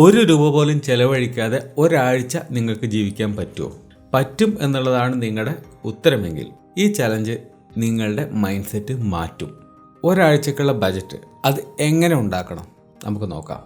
ഒരു രൂപ പോലും ചെലവഴിക്കാതെ ഒരാഴ്ച നിങ്ങൾക്ക് ജീവിക്കാൻ പറ്റുമോ? പറ്റും എന്നുള്ളതാണ് നിങ്ങളുടെ ഉത്തരമെങ്കിൽ ഈ ചലഞ്ച് നിങ്ങളുടെ മൈൻഡ് സെറ്റ് മാറ്റും. ഒരാഴ്ചക്കുള്ള ബജറ്റ് അത് എങ്ങനെ ഉണ്ടാക്കണം? നമുക്ക് നോക്കാം.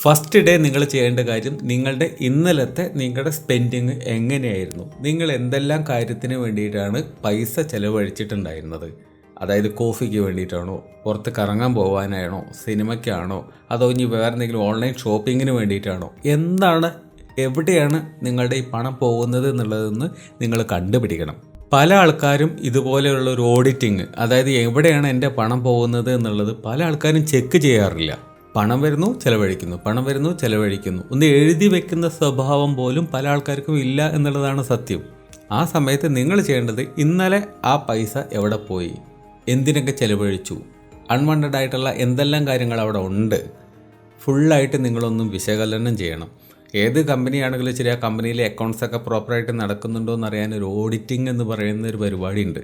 ഫസ്റ്റ് ഡേ നിങ്ങൾ ചെയ്യേണ്ട കാര്യം നിങ്ങളുടെ ഇന്നലത്തെ നിങ്ങളുടെ സ്പെൻഡിങ് എങ്ങനെയായിരുന്നു? നിങ്ങൾ എന്തെല്ലാം കാര്യത്തിന് വേണ്ടിയിട്ടാണ് പൈസ ചെലവഴിച്ചിട്ടുണ്ടായിരുന്നത്? അതായത് കോഫിക്ക് വേണ്ടിയിട്ടാണോ പുറത്ത് കറങ്ങാൻ പോകാനാണോ സിനിമയ്ക്കാണോ അതോ ഇനി വേറെ എന്തെങ്കിലും ഓൺലൈൻ ഷോപ്പിങ്ങിന് വേണ്ടിയിട്ടാണോ? എന്താണ് എവിടെയാണ് നിങ്ങളുടെ ഈ പണം പോകുന്നത് എന്നുള്ളതെന്ന് നിങ്ങൾ കണ്ടുപിടിക്കണം. പല ആൾക്കാരും ഇതുപോലെയുള്ള ഒരു ഓഡിറ്റിങ് അതായത് എവിടെയാണ് എന്റെ പണം പോകുന്നത് എന്നുള്ളത് പല ആൾക്കാരും ചെക്ക് ചെയ്യാറില്ല. പണം വരുന്നു ചിലവഴിക്കുന്നു പണം വരുന്നു ചിലവഴിക്കുന്നു. ഒന്ന് എഴുതി വെക്കുന്ന സ്വഭാവം പോലും പല ആൾക്കാർക്കും ഇല്ല എന്നുള്ളതാണ് സത്യം. ആ സമയത്ത് നിങ്ങൾ ചെയ്യേണ്ടത് ഇന്നലെ ആ പൈസ എവിടെ പോയി? എന്തിനൊക്കെ ചിലവഴിച്ചു? അൺവാണ്ടഡ് ആയിട്ടുള്ള എന്തെല്ലാം കാര്യങ്ങൾ അവിടെ ഉണ്ട്? ഫുള്ളായിട്ട് നിങ്ങളൊന്നും വിശകലനം ചെയ്യണം. ഏത് കമ്പനിയാണെങ്കിലും ശരി ആ കമ്പനിയിലെ അക്കൗണ്ട്സ് ഒക്കെ പ്രോപ്പറായിട്ട് നടക്കുന്നുണ്ടോ എന്ന് അറിയാൻ ഒരു ഓഡിറ്റിംഗ് എന്ന് പറയുന്ന ഒരു പരിപാടി ഉണ്ട്.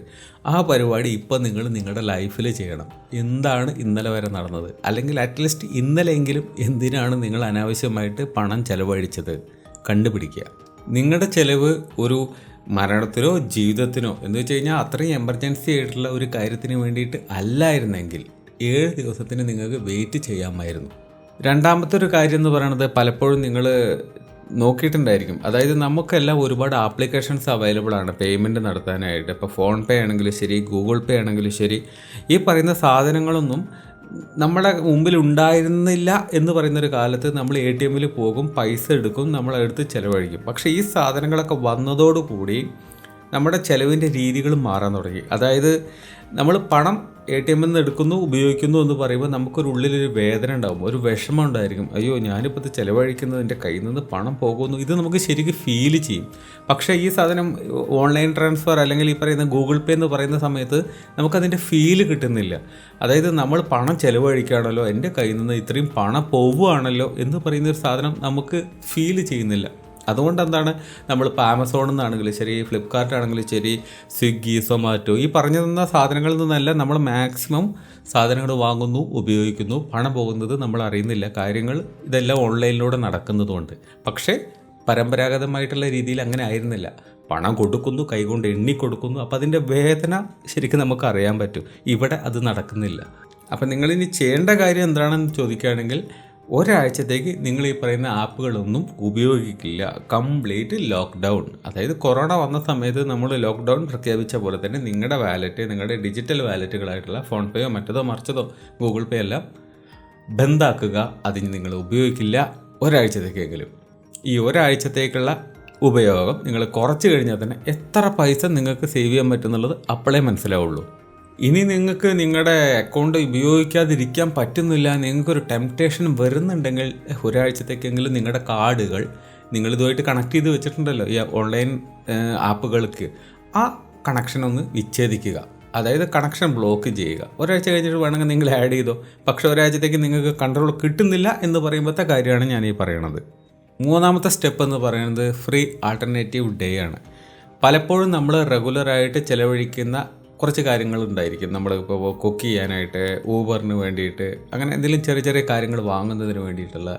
ആ പരിപാടി ഇപ്പം നിങ്ങൾ നിങ്ങളുടെ ലൈഫിൽ ചെയ്യണം. എന്താണ് ഇന്നലെ വരെ നടന്നത്? അല്ലെങ്കിൽ അറ്റ്ലീസ്റ്റ് ഇന്നലെയെങ്കിലും എന്തിനാണ് നിങ്ങൾ അനാവശ്യമായിട്ട് പണം ചെലവഴിച്ചത്? കണ്ടുപിടിക്കുക. നിങ്ങളുടെ ചെലവ് ഒരു മരണത്തിനോ ജീവിതത്തിനോ എന്ന് വെച്ച് കഴിഞ്ഞാൽ അത്രയും എമർജൻസി ആയിട്ടുള്ള ഒരു കാര്യത്തിന് വേണ്ടിയിട്ട് അല്ലായിരുന്നെങ്കിൽ ഏഴ് ദിവസത്തിന് നിങ്ങൾക്ക് വെയിറ്റ് ചെയ്യാമായിരുന്നു. രണ്ടാമത്തെ ഒരു കാര്യം എന്ന് പറയുന്നത് പലപ്പോഴും നിങ്ങൾ നോക്കിയിട്ടുണ്ടായിരിക്കും. അതായത് നമുക്കെല്ലാം ഒരുപാട് ആപ്ലിക്കേഷൻസ് അവൈലബിൾ ആണ്. പേയ്മെന്റ് നടത്താനായിട്ട്. ഇപ്പോൾ ഫോൺ പേ ആണെങ്കിലും ശരി ഗൂഗിൾ പേ ആണെങ്കിലും ശരി. ഈ പറയുന്ന സാധനങ്ങളൊന്നും നമ്മുടെ മുമ്പിൽ ഉണ്ടായിരുന്നില്ല എന്ന് പറയുന്ന ഒരു കാലത്ത് നമ്മൾ എ ടി എമ്മിൽ പോകും പൈസ എടുക്കും നമ്മളെടുത്ത് ചിലവഴിക്കും. പക്ഷേ ഈ സാധനങ്ങളൊക്കെ വന്നതോടുകൂടി നമ്മുടെ ചിലവിന്റെ രീതികളും മാറാൻ തുടങ്ങി. അതായത് നമ്മൾ പണം എ ടി എമ്മിൽ നിന്ന് എടുക്കുന്നു ഉപയോഗിക്കുന്നു എന്ന് പറയുമ്പോൾ നമുക്കൊരു ഉള്ളിലൊരു വേദന ഉണ്ടാകും ഒരു വിഷമം ഉണ്ടായിരിക്കും. അയ്യോ ഞാനിപ്പോൾ ഇത് ചിലവഴിക്കുന്നത് എന്റെ കയ്യിൽ നിന്ന് പണം പോകുന്നു. ഇത് നമുക്ക് ശരിക്കും ഫീൽ ചെയ്യും. പക്ഷേ ഈ സാധനം ഓൺലൈൻ ട്രാൻസ്ഫർ അല്ലെങ്കിൽ ഈ പറയുന്ന ഗൂഗിൾ പേ എന്ന് പറയുന്ന സമയത്ത് നമുക്കതിന്റെ ഫീൽ കിട്ടുന്നില്ല. അതായത് നമ്മൾ പണം ചിലവഴിക്കുകയാണല്ലോ എന്റെ കയ്യിൽ നിന്ന് ഇത്രയും പണം പോവുകയാണല്ലോ എന്ന് പറയുന്ന ഒരു സാധനം നമുക്ക് ഫീൽ ചെയ്യുന്നില്ല. അതുകൊണ്ട് എന്താണ് നമ്മളിപ്പോൾ ആമസോണിൽ നിന്നാണെങ്കിലും ശരി ഫ്ലിപ്കാർട്ട് ആണെങ്കിലും ശരി സ്വിഗ്ഗി സൊമാറ്റോ ഈ പറഞ്ഞു തന്ന സാധനങ്ങളിൽ നിന്നെല്ലാം നമ്മൾ മാക്സിമം സാധനങ്ങൾ വാങ്ങുന്നു ഉപയോഗിക്കുന്നു. പണം പോകുന്നത് നമ്മൾ അറിയുന്നില്ല. കാര്യങ്ങൾ ഇതെല്ലാം ഓൺലൈനിലൂടെ നടക്കുന്നതുകൊണ്ട്. പക്ഷേ പരമ്പരാഗതമായിട്ടുള്ള രീതിയിൽ അങ്ങനെ ആയിരുന്നില്ല. പണം കൊടുക്കുന്നു കൈകൊണ്ട് എണ്ണി കൊടുക്കുന്നു. അപ്പോൾ അതിന്റെ വേദന ശരിക്കും നമുക്ക് അറിയാൻ പറ്റും. ഇവിടെ അത് നടക്കുന്നില്ല. അപ്പം നിങ്ങളിനി ചെയ്യേണ്ട കാര്യം എന്താണെന്ന് ചോദിക്കുകയാണെങ്കിൽ ഒരാഴ്ചത്തേക്ക് നിങ്ങൾ ഈ പറയുന്ന ആപ്പുകളൊന്നും ഉപയോഗിക്കില്ല. Complete lockdown. അതായത് കൊറോണ വന്ന സമയത്ത് നമ്മൾ ലോക്ക്ഡൗൺ പ്രഖ്യാപിച്ച പോലെ തന്നെ നിങ്ങളുടെ വാലറ്റ് നിങ്ങളുടെ ഡിജിറ്റൽ വാലറ്റുകളായിട്ടുള്ള ഫോൺ പേയോ മറ്റതോ മറിച്ചതോ ഗൂഗിൾ പേ എല്ലാം ബന്ധാക്കുക. അതിന് നിങ്ങൾ ഉപയോഗിക്കില്ല ഒരാഴ്ചത്തേക്കെങ്കിലും. ഈ ഒരാഴ്ചത്തേക്കുള്ള ഉപയോഗം നിങ്ങൾ കുറച്ച് കഴിഞ്ഞാൽ തന്നെ എത്ര പൈസ നിങ്ങൾക്ക് സേവ് ചെയ്യാൻ പറ്റുന്നുള്ളത് അപ്പോഴേ മനസ്സിലാവുള്ളൂ. ഇനി നിങ്ങൾക്ക് നിങ്ങളുടെ അക്കൗണ്ട് ഉപയോഗിക്കാതിരിക്കാൻ പറ്റുന്നില്ല നിങ്ങൾക്കൊരു ടെംപ്റ്റേഷൻ വരുന്നുണ്ടെങ്കിൽ ഒരാഴ്ചത്തേക്കെങ്കിലും നിങ്ങളുടെ കാർഡുകൾ നിങ്ങൾ ഇതുമായിട്ട് കണക്ട് ചെയ്ത് വെച്ചിട്ടുണ്ടല്ലോ ഈ ഓൺലൈൻ ആപ്പുകൾക്ക്. ആ കണക്ഷൻ ഒന്ന് വിച്ഛേദിക്കുക. അതായത് കണക്ഷൻ ബ്ലോക്ക് ചെയ്യുക. ഒരാഴ്ച കഴിഞ്ഞിട്ട് വേണമെങ്കിൽ നിങ്ങൾ ആഡ് ചെയ്തോ. പക്ഷേ ഒരാഴ്ചത്തേക്ക് നിങ്ങൾക്ക് കൺട്രോൾ കിട്ടുന്നില്ല എന്ന് പറയുമ്പോഴത്തെ കാര്യമാണ് ഞാൻ ഈ പറയണത്. മൂന്നാമത്തെ സ്റ്റെപ്പ് എന്ന് പറയുന്നത് ഫ്രീ ആൾട്ടർനേറ്റീവ് ഡേ ആണ്. പലപ്പോഴും നമ്മൾ റെഗുലറായിട്ട് ചിലവഴിക്കുന്ന കുറച്ച് കാര്യങ്ങളുണ്ടായിരിക്കും. നമ്മൾ ഇപ്പോൾ കുക്ക് ചെയ്യാനായിട്ട് ഊബറിന് വേണ്ടിയിട്ട് അങ്ങനെ എന്തെങ്കിലും ചെറിയ ചെറിയ കാര്യങ്ങൾ വാങ്ങുന്നതിന് വേണ്ടിയിട്ടുള്ള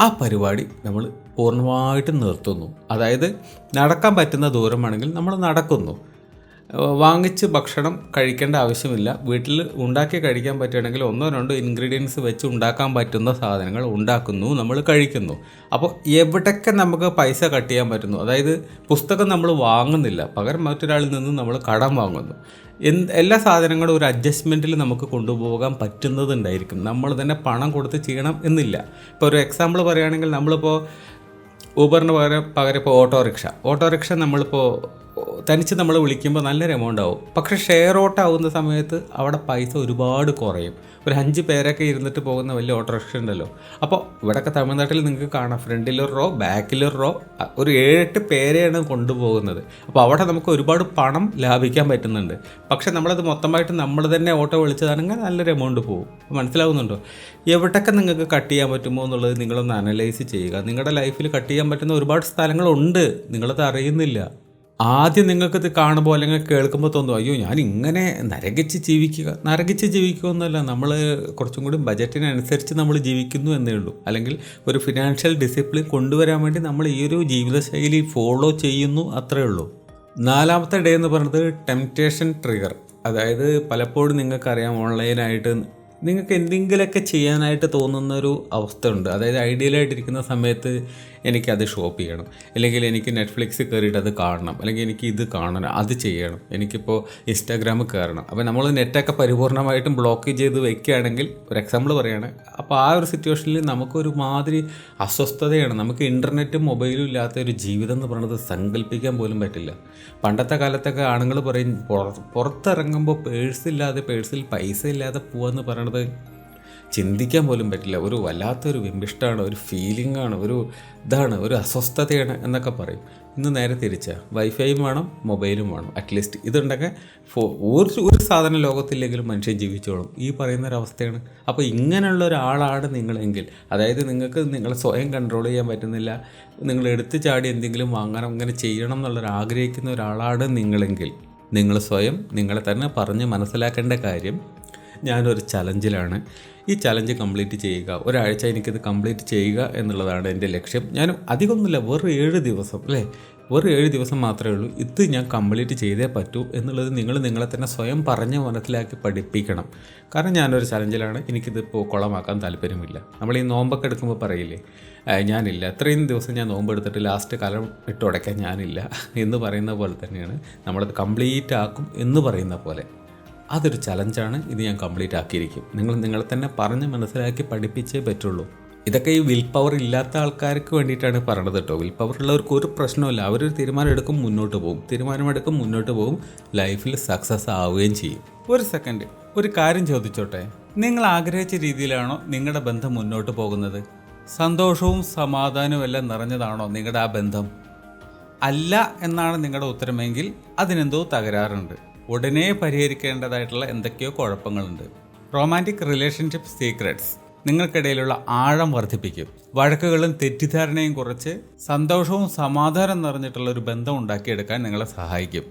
ആ പരിപാടി നമ്മൾ പൂർണമായിട്ടും നിർത്തുന്നു. അതായത് നടക്കാൻ പറ്റുന്ന ദൂരമാണെങ്കിൽ നമ്മൾ നടക്കുന്നു. വാങ്ങിച്ച് ഭക്ഷണം കഴിക്കേണ്ട ആവശ്യമില്ല. വീട്ടിൽ ഉണ്ടാക്കി കഴിക്കാൻ പറ്റുകയാണെങ്കിൽ ഒന്നോ രണ്ടോ ഇൻഗ്രീഡിയൻസ് വെച്ച് ഉണ്ടാക്കാൻ പറ്റുന്ന സാധനങ്ങൾ ഉണ്ടാക്കുന്നു നമ്മൾ കഴിക്കുന്നു. അപ്പോൾ എവിടെയൊക്കെ നമുക്ക് പൈസ കട്ട് ചെയ്യാൻ പറ്റുന്നു? അതായത് പുസ്തകം നമ്മൾ വാങ്ങുന്നില്ല. പകരം മറ്റൊരാളിൽ നിന്ന് നമ്മൾ കടം വാങ്ങുന്നു. എല്ലാ സാധനങ്ങളും ഒരു അഡ്ജസ്റ്റ്മെന്റിൽ നമുക്ക് കൊണ്ടുപോകാൻ പറ്റുന്നതുണ്ടായിരിക്കും. നമ്മൾ തന്നെ പണം കൊടുത്ത് ചെയ്യണം എന്നില്ല. ഇപ്പോൾ ഒരു എക്സാമ്പിൾ പറയുകയാണെങ്കിൽ നമ്മളിപ്പോൾ ഊബറിന് പകരം പകരം ഇപ്പോൾ ഓട്ടോറിക്ഷ. ഓട്ടോറിക്ഷ നമ്മളിപ്പോൾ തനിച്ച് നമ്മൾ വിളിക്കുമ്പോൾ നല്ലൊരു എമൗണ്ട് ആവും. പക്ഷെ ഷെയർ ഓട്ട് ആവുന്ന സമയത്ത് അവിടെ പൈസ ഒരുപാട് കുറയും. ഒരു അഞ്ച് പേരൊക്കെ ഇരുന്നിട്ട് പോകുന്ന വലിയ ഓട്ടോറിക്ഷ ഉണ്ടല്ലോ. അപ്പോൾ ഇവിടെയൊക്കെ തമിഴ്നാട്ടിൽ നിങ്ങൾക്ക് കാണാം. ഫ്രണ്ടിലൊരു റോ ബാക്കിലൊരു റോ ഒരു ഏഴെട്ട് പേരെയാണ് കൊണ്ടുപോകുന്നത്. അപ്പോൾ അവിടെ നമുക്ക് ഒരുപാട് പണം ലാഭിക്കാൻ പറ്റുന്നുണ്ട്. പക്ഷേ നമ്മളത് മൊത്തമായിട്ട് നമ്മൾ തന്നെ ഓട്ടോ വിളിച്ചതാണെങ്കിൽ നല്ലൊരു എമൗണ്ട് പോകും. മനസ്സിലാവുന്നുണ്ടോ? എവിടെയൊക്കെ നിങ്ങൾക്ക് കട്ട് ചെയ്യാൻ പറ്റുമോ എന്നുള്ളത് നിങ്ങളൊന്ന് അനലൈസ് ചെയ്യുക. നിങ്ങളുടെ ലൈഫിൽ കട്ട് ചെയ്യാൻ പറ്റുന്ന ഒരുപാട് സ്ഥലങ്ങളുണ്ട്. നിങ്ങളത് അറിയുന്നില്ല. ആദ്യം നിങ്ങൾക്കത് കാണുമ്പോൾ അല്ലെങ്കിൽ കേൾക്കുമ്പോൾ തോന്നും അയ്യോ ഞാൻ ഇങ്ങനെ നരകിച്ച് ജീവിക്കുക. നരകിച്ച് ജീവിക്കുകയൊന്നുമല്ല നമ്മൾ കുറച്ചും കൂടി ബജറ്റിനനുസരിച്ച് നമ്മൾ ജീവിക്കുന്നു എന്നേ ഉള്ളൂ. അല്ലെങ്കിൽ ഒരു ഫിനാൻഷ്യൽ ഡിസിപ്ലിൻ കൊണ്ടുവരാൻ വേണ്ടി നമ്മൾ ഈ ഒരു ജീവിതശൈലി ഫോളോ ചെയ്യുന്നു അത്രേ ഉള്ളൂ. നാലാമത്തെ ഡേ എന്ന് പറയുന്നത് ടെംപ്റ്റേഷൻ ട്രിഗർ അതായത് പലപ്പോഴും നിങ്ങൾക്കറിയാം ഓൺലൈനായിട്ട് നിങ്ങൾക്ക് എന്തെങ്കിലുമൊക്കെ ചെയ്യാനായിട്ട് തോന്നുന്ന ഒരു അവസ്ഥ ഉണ്ട് അതായത് ഐഡിയലായിട്ടിരിക്കുന്ന സമയത്ത് എനിക്കത് ഷോപ്പ് ചെയ്യണം. അല്ലെങ്കിൽ എനിക്ക് നെറ്റ്ഫ്ലിക്സ് കയറിയിട്ട് അത് കാണണം. അല്ലെങ്കിൽ എനിക്ക് ഇത് കാണണം. അത് ചെയ്യണം. എനിക്കിപ്പോൾ ഇൻസ്റ്റാഗ്രാമിൽ കയറണം അപ്പോൾ നമ്മൾ നെറ്റൊക്കെ പരിപൂർണമായിട്ടും ബ്ലോക്ക് ചെയ്ത് വെക്കുകയാണെങ്കിൽ ഒരു എക്സാമ്പിൾ പറയുകയാണ് അപ്പോൾ ആ ഒരു സിറ്റുവേഷനിൽ നമുക്കൊരു മാതിരി അസ്വസ്ഥതയാണ്. നമുക്ക് ഇന്റർനെറ്റും മൊബൈലും ഇല്ലാത്ത ഒരു ജീവിതം എന്ന് പറയുന്നത് സങ്കല്പിക്കാൻ പോലും പറ്റില്ല. പണ്ടത്തെ കാലത്തൊക്കെ ആണുങ്ങൾ പറയും പുറത്തിറങ്ങുമ്പോൾ പേഴ്സ് ഇല്ലാതെ പേഴ്സിൽ പൈസ ഇല്ലാതെ പോവാന്ന് പറയണത് ചിന്തിക്കാൻ പോലും പറ്റില്ല. ഒരു വല്ലാത്തൊരു വിമ്പിഷ്ടമാണ് ഒരു ഫീലിംഗ് ആണ് ഒരു ഇതാണ് ഒരു അസ്വസ്ഥതയാണ് എന്നൊക്കെ പറയും. ഇന്ന് നേരെ തിരിച്ചാൽ വൈഫൈയും വേണം മൊബൈലും വേണം. അറ്റ്ലീസ്റ്റ് ഇതുണ്ടെങ്കിൽ ഫോ ഒരു ഒരു സാധനം ലോകത്തില്ലെങ്കിലും മനുഷ്യൻ ജീവിച്ചോളും. ഈ പറയുന്ന ഒരവസ്ഥയാണ് അപ്പോൾ ഇങ്ങനെയുള്ള ഒരാളാണ് നിങ്ങളെങ്കിൽ അതായത് നിങ്ങൾക്ക് നിങ്ങളെ സ്വയം കൺട്രോൾ ചെയ്യാൻ പറ്റുന്നില്ല നിങ്ങൾ എടുത്തു ചാടി എന്തെങ്കിലും വാങ്ങണം ഇങ്ങനെ ചെയ്യണം എന്നുള്ളൊരു ആഗ്രഹിക്കുന്ന ഒരാളാണ് നിങ്ങളെങ്കിൽ നിങ്ങൾ സ്വയം നിങ്ങളെ തന്നെ പറഞ്ഞ് മനസ്സിലാക്കേണ്ട കാര്യം ഞാനൊരു ചലഞ്ചിലാണ്. ഈ ചലഞ്ച് കംപ്ലീറ്റ് ചെയ്യുക. ഒരാഴ്ച എനിക്കിത് കംപ്ലീറ്റ് ചെയ്യുക എന്നുള്ളതാണ് എന്റെ ലക്ഷ്യം. ഞാൻ അധികമൊന്നുമില്ല വെറും ഏഴ് ദിവസം അല്ലേ? വെറും ഏഴ് ദിവസം മാത്രമേ ഉള്ളൂ. ഇത് ഞാൻ കംപ്ലീറ്റ് ചെയ്തേ പറ്റൂ എന്നുള്ളത് നിങ്ങൾ നിങ്ങളെ തന്നെ സ്വയം പറഞ്ഞ് മനസ്സിലാക്കി പഠിപ്പിക്കണം. കാരണം ഞാനൊരു ചലഞ്ചിലാണ്. എനിക്കിതിപ്പോൾ കുളമാക്കാൻ താല്പര്യമില്ല. നമ്മൾ ഈ നോമ്പൊക്കെ എടുക്കുമ്പോൾ പറയില്ലേ "ആ, ഞാനില്ല. ഇത്രയും ദിവസം ഞാൻ നോമ്പ് എടുത്തിട്ട് ലാസ്റ്റ് കലം ഇട്ടുടയ്ക്കാൻ ഞാനില്ല എന്ന് പറയുന്ന പോലെ തന്നെയാണ് നമ്മളത് കംപ്ലീറ്റ് ആക്കും എന്ന് പറയുന്ന പോലെ. അതൊരു ചലഞ്ചാണ് ഇത് ഞാൻ കംപ്ലീറ്റ് ആക്കിയിരിക്കും. നിങ്ങൾ നിങ്ങളെ തന്നെ പറഞ്ഞ് മനസ്സിലാക്കി പഠിപ്പിച്ചേ പറ്റുള്ളൂ. ഇതൊക്കെ ഈ വിൽ പവർ ഇല്ലാത്ത ആൾക്കാർക്ക് വേണ്ടിയിട്ടാണ് പറയണത് കേട്ടോ. വിൽ പവർ ഉള്ളവർക്ക് ഒരു പ്രശ്നമില്ല അവരൊരു തീരുമാനം എടുക്കും മുന്നോട്ട് പോകും. തീരുമാനമെടുക്കും മുന്നോട്ട് പോകും. ലൈഫിൽ സക്സസ് ആവുകയും ചെയ്യും. ഒരു സെക്കൻഡ് ഒരു കാര്യം ചോദിച്ചോട്ടെ? നിങ്ങൾ ആഗ്രഹിച്ച രീതിയിലാണോ നിങ്ങളുടെ ബന്ധം മുന്നോട്ട് പോകുന്നത്? സന്തോഷവും സമാധാനവും എല്ലാം നിറഞ്ഞതാണോ നിങ്ങളുടെ ആ ബന്ധം? അല്ല എന്നാണ് നിങ്ങളുടെ ഉത്തരമെങ്കിൽ അതിനെന്തോ തകരാറുണ്ട്. ഉടനെ പരിഹരിക്കേണ്ടതായിട്ടുള്ള എന്തൊക്കെയോ കുഴപ്പങ്ങളുണ്ട്. റൊമാന്റിക് റിലേഷൻഷിപ്പ് സീക്രട്സ് നിങ്ങൾക്കിടയിലുള്ള ആഴം വർദ്ധിപ്പിക്കും. വഴക്കുകളും തെറ്റിദ്ധാരണയും കുറച്ച് സന്തോഷവും സമാധാനം നിറഞ്ഞിട്ടുള്ള ഒരു ബന്ധം ഉണ്ടാക്കിയെടുക്കാൻ നിങ്ങളെ സഹായിക്കും.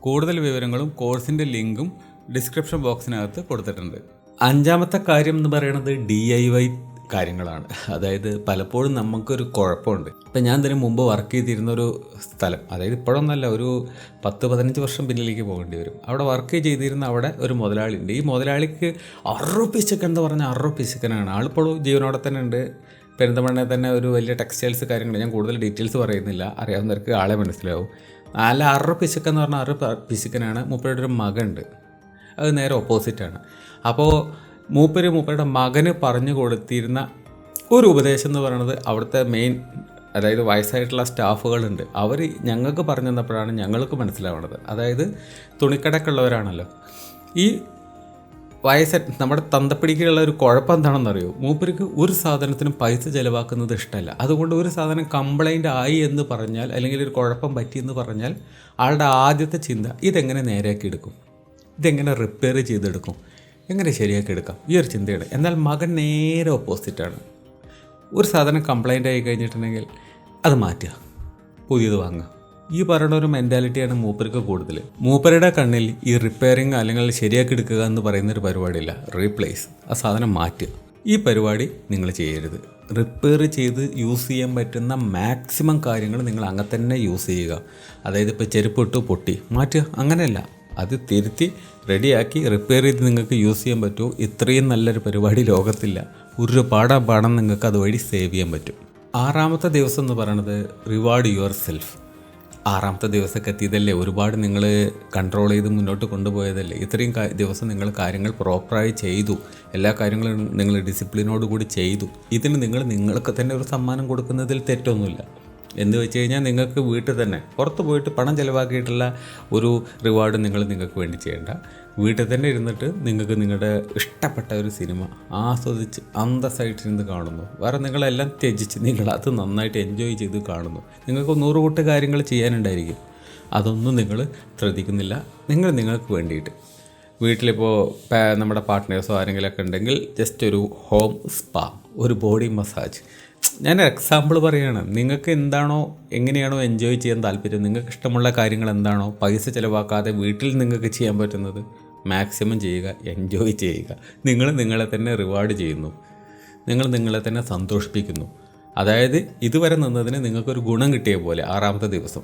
കൂടുതൽ വിവരങ്ങളും കോഴ്സിന്റെ ലിങ്കും ഡിസ്ക്രിപ്ഷൻ ബോക്സിനകത്ത് കൊടുത്തിട്ടുണ്ട്. അഞ്ചാമത്തെ കാര്യം എന്ന് പറയുന്നത് ഡി ഐ വൈ കാര്യങ്ങളാണ്. അതായത് പലപ്പോഴും നമുക്കൊരു കുഴപ്പമുണ്ട്. ഇപ്പം ഞാൻ ഇതിന് മുമ്പ് വർക്ക് ചെയ്തിരുന്ന ഒരു സ്ഥലം അതായത് ഇപ്പോഴൊന്നല്ല ഒരു പത്ത് പതിനഞ്ച് വർഷം പിന്നിലേക്ക് പോകേണ്ടി വരും. അവിടെ വർക്ക് ചെയ്തിരുന്ന അവിടെ ഒരു മുതലാളി ഉണ്ട് ഈ മുതലാളിക്ക് അറു പിശക്കൻ എന്ന് പറഞ്ഞാൽ അറു പിശക്കനാണ് ആളിപ്പോഴും ജീവനോടെ തന്നെ ഉണ്ട്. പെരിന്തമണ്ണ തന്നെ ഒരു വലിയ ടെക്സ്റ്റൈൽസ് കാര്യങ്ങൾ ഞാൻ കൂടുതൽ ഡീറ്റെയിൽസ് പറയുന്നില്ല. അറിയാവുന്നവർക്ക് ആളെ മനസ്സിലാവും. നല്ല അറു പിശക്കെന്ന് പറഞ്ഞാൽ അറു പിശുക്കനാണ് മൂപ്പരുടെ ഒരു മകനുണ്ട്. അത് നേരെ ഓപ്പോസിറ്റാണ്. അപ്പോൾ മൂപ്പര് മൂപ്പരുടെ മകന് പറഞ്ഞു കൊടുത്തിരുന്ന ഒരു ഉപദേശം എന്ന് പറയുന്നത് അവിടുത്തെ മെയിൻ അതായത് വയസ്സായിട്ടുള്ള സ്റ്റാഫുകളുണ്ട്. അവർ ഞങ്ങൾക്ക് പറഞ്ഞു തന്നപ്പോഴാണ് ഞങ്ങൾക്ക് മനസ്സിലാവുന്നത്. അതായത് തുണിക്കടക്കുള്ളവരാണല്ലോ. ഈ വയസ്സ നമ്മുടെ തന്തപ്പിടിക്കുള്ള ഒരു കുഴപ്പം എന്താണെന്നറിയോ? മൂപ്പർക്ക് ഒരു സാധനത്തിനും പൈസ ചിലവാക്കുന്നത് ഇഷ്ടമല്ല. അതുകൊണ്ട് ഒരു സാധനം കംപ്ലൈന്റ് ആയി എന്ന് പറഞ്ഞാൽ അല്ലെങ്കിൽ ഒരു കുഴപ്പം പറ്റിയെന്ന് പറഞ്ഞാൽ ആളുടെ ആദ്യത്തെ ചിന്ത ഇതെങ്ങനെ നേരെയാക്കി എടുക്കും? ഇതെങ്ങനെ റിപ്പയർ ചെയ്തെടുക്കും? എങ്ങനെ ശരിയാക്കി എടുക്കാം? ഈ ഒരു ചിന്തയാണ് എന്നാൽ മകൻ നേരെ ഓപ്പോസിറ്റാണ് ഒരു സാധനം കംപ്ലൈന്റ് ആയി കഴിഞ്ഞിട്ടുണ്ടെങ്കിൽ അത് മാറ്റുക. പുതിയത് വാങ്ങുക. ഈ പറയുന്ന ഒരു മെന്റാലിറ്റിയാണ് മൂപ്പർക്ക് കൂടുതൽ. മൂപ്പരുടെ കണ്ണിൽ ഈ റിപ്പയറിങ് അല്ലെങ്കിൽ ശരിയാക്കി എടുക്കുക എന്ന് പറയുന്ന ഒരു പരിപാടിയില്ല. റീപ്ലേസ് ആ സാധനം മാറ്റുക. ഈ പരിപാടി നിങ്ങൾ ചെയ്യരുത്. റിപ്പയർ ചെയ്ത് യൂസ് ചെയ്യാൻ പറ്റുന്ന മാക്സിമം കാര്യങ്ങൾ നിങ്ങൾ അങ്ങനെ തന്നെ യൂസ് ചെയ്യുക. അതായത് ഇപ്പോൾ ചെരുപ്പ് ഇട്ട് പൊട്ടി. മാറ്റുക. അങ്ങനെയല്ല. അത് തിരുത്തി റെഡിയാക്കി റിപ്പയർ ചെയ്ത് നിങ്ങൾക്ക് യൂസ് ചെയ്യാൻ പറ്റുമോ? ഇത്രയും നല്ലൊരു പരിപാടി ലോകത്തില്ല. ഒരു പാടാ പാടം നിങ്ങൾക്ക് അതുവഴി സേവ് ചെയ്യാൻ പറ്റും. ആറാമത്തെ ദിവസം എന്ന് പറയണത് റിവാർഡ് യുവർ സെൽഫ് ആറാമത്തെ ദിവസമൊക്കെ എത്തിയതല്ലേ? ഒരുപാട് നിങ്ങൾ കൺട്രോൾ ചെയ്ത് മുന്നോട്ട് കൊണ്ടുപോയതല്ലേ? ഇത്രയും ദിവസം നിങ്ങൾ കാര്യങ്ങൾ പ്രോപ്പറായി ചെയ്തു. എല്ലാ കാര്യങ്ങളും നിങ്ങൾ ഡിസിപ്ലിനോട് കൂടി ചെയ്തു. ഇതിന് നിങ്ങൾ നിങ്ങൾക്ക് തന്നെ ഒരു സമ്മാനം കൊടുക്കുന്നതിൽ തെറ്റൊന്നുമില്ല. എന്ന് വെച്ച് കഴിഞ്ഞാൽ നിങ്ങൾക്ക് വീട്ടിൽ തന്നെ പുറത്ത് പോയിട്ട് പണം ചിലവാക്കിയിട്ടുള്ള ഒരു റിവാർഡ് നിങ്ങൾ നിങ്ങൾക്ക് വേണ്ടി ചെയ്യേണ്ട. വീട്ടിൽ തന്നെ ഇരുന്നിട്ട് നിങ്ങൾക്ക് നിങ്ങളുടെ ഇഷ്ടപ്പെട്ട ഒരു സിനിമ ആസ്വദിച്ച് അന്തസ്സായിട്ടിരുന്ന് കാണുന്നു. വേറെ നിങ്ങളെല്ലാം ത്യജിച്ച് നിങ്ങൾ അത് നന്നായിട്ട് എൻജോയ് ചെയ്ത് കാണുന്നു. നിങ്ങൾക്ക് നൂറ് കൂട്ട് കാര്യങ്ങൾ ചെയ്യാനുണ്ടായിരിക്കും. അതൊന്നും നിങ്ങൾ ശ്രദ്ധിക്കുന്നില്ല. നിങ്ങൾ നിങ്ങൾക്ക് വേണ്ടിയിട്ട്. വീട്ടിലിപ്പോൾ നമ്മുടെ പാർട്ട്നേഴ്സോ ആരെങ്കിലുമൊക്കെ ഉണ്ടെങ്കിൽ ജസ്റ്റ് ഒരു ഹോം സ്പാ ഒരു ബോഡി മസാജ് ഞാൻ എക്സാമ്പിൾ പറയുകയാണ് നിങ്ങൾക്ക് എന്താണോ എങ്ങനെയാണോ എൻജോയ് ചെയ്യാൻ താല്പര്യം നിങ്ങൾക്ക് ഇഷ്ടമുള്ള കാര്യങ്ങൾ എന്താണോ പൈസ ചിലവാക്കാതെ വീട്ടിൽ നിങ്ങൾക്ക് ചെയ്യാൻ പറ്റുന്നത് മാക്സിമം ചെയ്യുക എൻജോയ് ചെയ്യുക. നിങ്ങൾ നിങ്ങളെ തന്നെ റിവാർഡ് ചെയ്യുന്നു. നിങ്ങൾ നിങ്ങളെ തന്നെ സന്തോഷിപ്പിക്കുന്നു. അതായത് ഇതുവരെ നിന്നതിന് നിങ്ങൾക്കൊരു ഗുണം കിട്ടിയ പോലെ ആറാമത്തെ ദിവസം.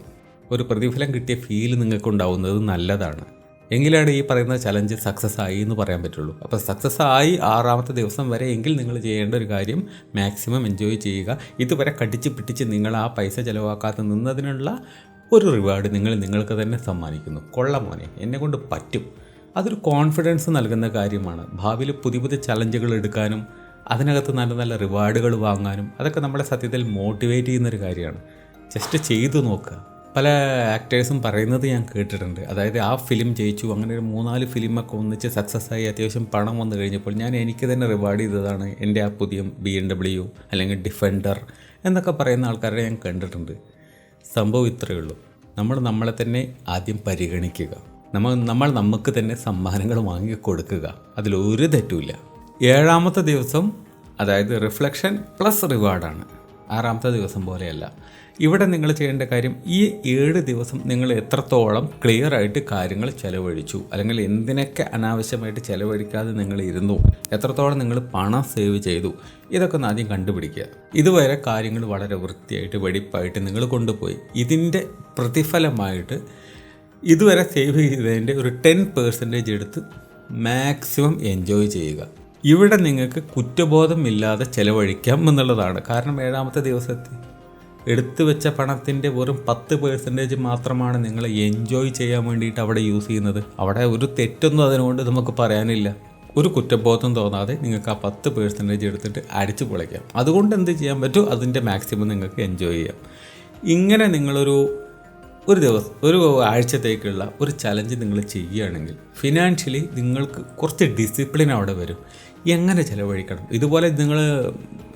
ഒരു പ്രതിഫലം കിട്ടിയ ഫീൽ നിങ്ങൾക്കുണ്ടാവുന്നത് നല്ലതാണ്. എങ്കിലാണ് ഈ പറയുന്ന ചലഞ്ച് സക്സസ് ആയി എന്ന് പറയാൻ പറ്റുള്ളൂ. അപ്പോൾ സക്സസ് ആയി ആറാമത്തെ ദിവസം വരെ എങ്കിൽ നിങ്ങൾ ചെയ്യേണ്ട ഒരു കാര്യം മാക്സിമം എൻജോയ് ചെയ്യുക. ഇതുവരെ കടിച്ച് പിടിച്ച് നിങ്ങൾ ആ പൈസ ചിലവാക്കാതെ നിന്നതിനുള്ള ഒരു റിവാർഡ് നിങ്ങൾ നിങ്ങൾക്ക് തന്നെ സമ്മാനിക്കുന്നു. കൊള്ള മോനെ എന്നെ കൊണ്ട് പറ്റും. അതൊരു കോൺഫിഡൻസ് നൽകുന്ന കാര്യമാണ്. ഭാവിയിൽ പുതിയ പുതിയ ചലഞ്ചുകൾ എടുക്കാനും അതിനകത്ത് നല്ല നല്ല റിവാർഡുകൾ വാങ്ങാനും അതൊക്കെ നമ്മളെ സത്യത്തിൽ മോട്ടിവേറ്റ് ചെയ്യുന്നൊരു കാര്യമാണ്. ജസ്റ്റ് ചെയ്തു നോക്കുക. പല ആക്ടേഴ്സും പറയുന്നത് ഞാൻ കേട്ടിട്ടുണ്ട്. അതായത് ആ ഫിലിം ജയിച്ചു അങ്ങനെ ഒരു മൂന്നാൽ ഫിലിമൊക്കെ ഒന്നിച്ച് സക്സസ് ആയി അത്യാവശ്യം പണം വന്നു കഴിഞ്ഞപ്പോൾ ഞാൻ എനിക്ക് തന്നെ റിവാർഡ് ചെയ്തതാണ് എന്റെ ആ പുതിയ ബി എം ഡബ്ല്യു അല്ലെങ്കിൽ ഡിഫൻഡർ എന്നൊക്കെ പറയുന്ന ആൾക്കാരെ ഞാൻ കണ്ടിട്ടുണ്ട്. സംഭവം ഇത്രയേ ഉള്ളൂ. നമ്മൾ നമ്മളെ തന്നെ ആദ്യം പരിഗണിക്കുക. നമ്മൾ നമ്മൾ നമുക്ക് തന്നെ സമ്മാനങ്ങൾ വാങ്ങി കൊടുക്കുക. അതിലൊരു തെറ്റുമില്ല ഏഴാമത്തെ ദിവസം അതായത് റിഫ്ലക്ഷൻ പ്ലസ് റിവാർഡാണ് ആറാമത്തെ ദിവസം പോലെയല്ല. ഇവിടെ നിങ്ങൾ ചെയ്യേണ്ട കാര്യം ഈ ഏഴ് ദിവസം നിങ്ങൾ എത്രത്തോളം ക്ലിയർ ആയിട്ട് കാര്യങ്ങൾ ചെലവഴിച്ചു അല്ലെങ്കിൽ എന്തിനൊക്കെ അനാവശ്യമായിട്ട് ചെലവഴിക്കാതെ നിങ്ങൾ ഇരുന്നു എത്രത്തോളം നിങ്ങൾ പണം സേവ് ചെയ്തു ഇതൊക്കെ ഒന്ന് ആദ്യം കണ്ടുപിടിക്കുക. ഇതുവരെ കാര്യങ്ങൾ വളരെ വൃത്തിയായിട്ട് വെടിപ്പായിട്ട് നിങ്ങൾ കൊണ്ടുപോയി. ഇതിന്റെ പ്രതിഫലമായിട്ട് ഇതുവരെ സേവ് ചെയ്തതിന്റെ ഒരു ടെൻ പേഴ്സന്റേജ് എടുത്ത് മാക്സിമം എൻജോയ് ചെയ്യുക. ഇവിടെ നിങ്ങൾക്ക് കുറ്റബോധമില്ലാതെ ചെലവഴിക്കാം എന്നുള്ളതാണ്. കാരണം ഏഴാമത്തെ ദിവസത്തിൽ എടുത്തു വെച്ച പണത്തിന്റെ വെറും പത്ത് പേഴ്സന്റേജ് മാത്രമാണ് നിങ്ങൾ എൻജോയ് ചെയ്യാൻ വേണ്ടിയിട്ട് അവിടെ യൂസ് ചെയ്യുന്നത്. അവിടെ ഒരു തെറ്റൊന്നും അതിനുകൊണ്ട് നമുക്ക് പറയാനില്ല. ഒരു കുറ്റബോധം തോന്നാതെ നിങ്ങൾക്ക് ആ പത്ത് പേഴ്സന്റേജ് എടുത്തിട്ട് അടിച്ചു പൊളിക്കാം. അതുകൊണ്ട് എന്ത് ചെയ്യാൻ പറ്റും? അതിന്റെ മാക്സിമം നിങ്ങൾക്ക് എൻജോയ് ചെയ്യാം. ഇങ്ങനെ നിങ്ങളൊരു ഒരു ദിവസം ഒരു ആഴ്ചത്തേക്കുള്ള ഒരു ചലഞ്ച് നിങ്ങൾ ചെയ്യുകയാണെങ്കിൽ ഫിനാൻഷ്യലി നിങ്ങൾക്ക് കുറച്ച് ഡിസിപ്ലിൻ അവിടെ വരും. എങ്ങനെ ചിലവഴിക്കണം? ഇതുപോലെ നിങ്ങൾ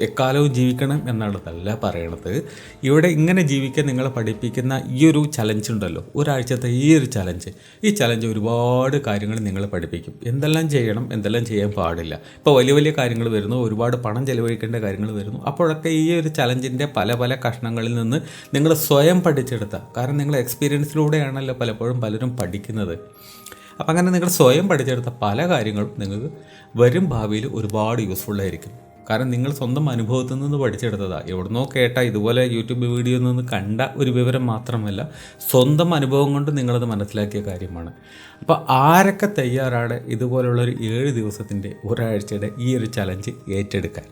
എക്കാലവും ജീവിക്കണം എന്നുള്ളതല്ല പറയണത്. ഇവിടെ ഇങ്ങനെ ജീവിക്കാൻ നിങ്ങളെ പഠിപ്പിക്കുന്ന ഈ ഒരു ചലഞ്ച് ഉണ്ടല്ലോ. ഒരാഴ്ചത്തെ ഈ ഒരു ചലഞ്ച് ഈ ചലഞ്ച് ഒരുപാട് കാര്യങ്ങൾ നിങ്ങളെ പഠിപ്പിക്കും. എന്തെല്ലാം ചെയ്യണം എന്തെല്ലാം ചെയ്യാൻ പാടില്ല. ഇപ്പോൾ വലിയ വലിയ കാര്യങ്ങൾ വരുന്നു ഒരുപാട് പണം ചിലവഴിക്കേണ്ട കാര്യങ്ങൾ വരുന്നു. അപ്പോഴൊക്കെ ഈ ഒരു ചലഞ്ചിന്റെ പല പല കഷ്ണങ്ങളിൽ നിന്ന് നിങ്ങൾ സ്വയം പഠിച്ചെടുത്ത. കാരണം നിങ്ങൾ എക്സ്പീരിയൻസിലൂടെയാണല്ലോ പലപ്പോഴും പലരും പഠിക്കുന്നത്. അപ്പം അങ്ങനെ നിങ്ങൾ സ്വയം പഠിച്ചെടുത്ത പല കാര്യങ്ങളും നിങ്ങൾക്ക് വരും ഭാവിയിൽ ഒരുപാട് യൂസ്ഫുൾ ആയിരിക്കും. കാരണം നിങ്ങൾ സ്വന്തം അനുഭവത്തിൽ നിന്ന് പഠിച്ചെടുത്തതാണ് എവിടുന്നോ കേട്ട ഇതുപോലെ യൂട്യൂബ് വീഡിയോയിൽ നിന്ന് കണ്ട ഒരു വിവരം മാത്രമല്ല സ്വന്തം അനുഭവം കൊണ്ട് നിങ്ങളത് മനസ്സിലാക്കിയ കാര്യമാണ്. അപ്പോൾ ആരൊക്കെ തയ്യാറാണ് ഇതുപോലുള്ള ഒരു ഏഴ് ദിവസത്തിന്റെ ഒരാഴ്ചയുടെ ഈ ഒരു ചലഞ്ച് ഏറ്റെടുക്കാൻ?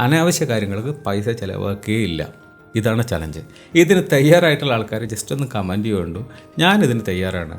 അനാവശ്യ കാര്യങ്ങൾക്ക് പൈസ ചിലവാക്കുകയില്ല. ഇതാണ് ചലഞ്ച് ഇതിന് തയ്യാറായിട്ടുള്ള ആൾക്കാർ ജസ്റ്റ് ഒന്ന് കമന്റ് ചെയ്യുന്നുണ്ടോ ഞാനിതിന് തയ്യാറാണ്.